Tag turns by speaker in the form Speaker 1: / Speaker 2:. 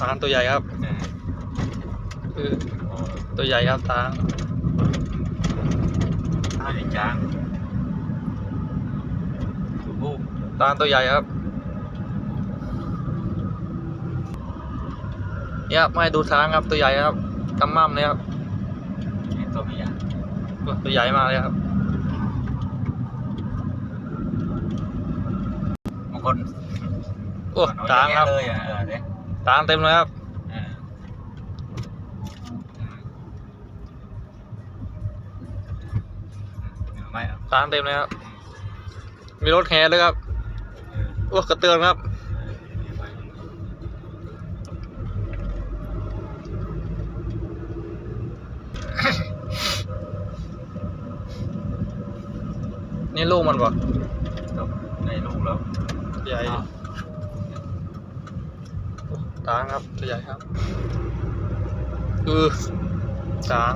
Speaker 1: ตางตัวใหญ่ครับ
Speaker 2: เออ
Speaker 1: คือ
Speaker 2: โอ้
Speaker 1: ตัวใหญ่ครับตาง
Speaker 2: ท่าใหญ่จ้างถูกบุก
Speaker 1: ตางตัวใหญ่ครับเนี่ยไม่ดูทางครับตัวใหญ่ครับกำมั่มเลยครับ
Speaker 2: นี่ตัวไม่ใหญ่
Speaker 1: โอ้ตัวใหญ่มากเลยครับ
Speaker 2: บางคน
Speaker 1: โอ้ตางครับ
Speaker 2: เลยอะเออเนี่ย
Speaker 1: ตางเต็มเลยครับ
Speaker 2: ไม่อะ
Speaker 1: ตางเต็มเลยครับ มีรถแห่ด้วยครับโอ้กระเตือนครับ นี่ลูกมันก่อน
Speaker 2: ลูกแล้ว
Speaker 1: ใหญ่ ตางครับ ตัวใหญ่ครับ อือตาง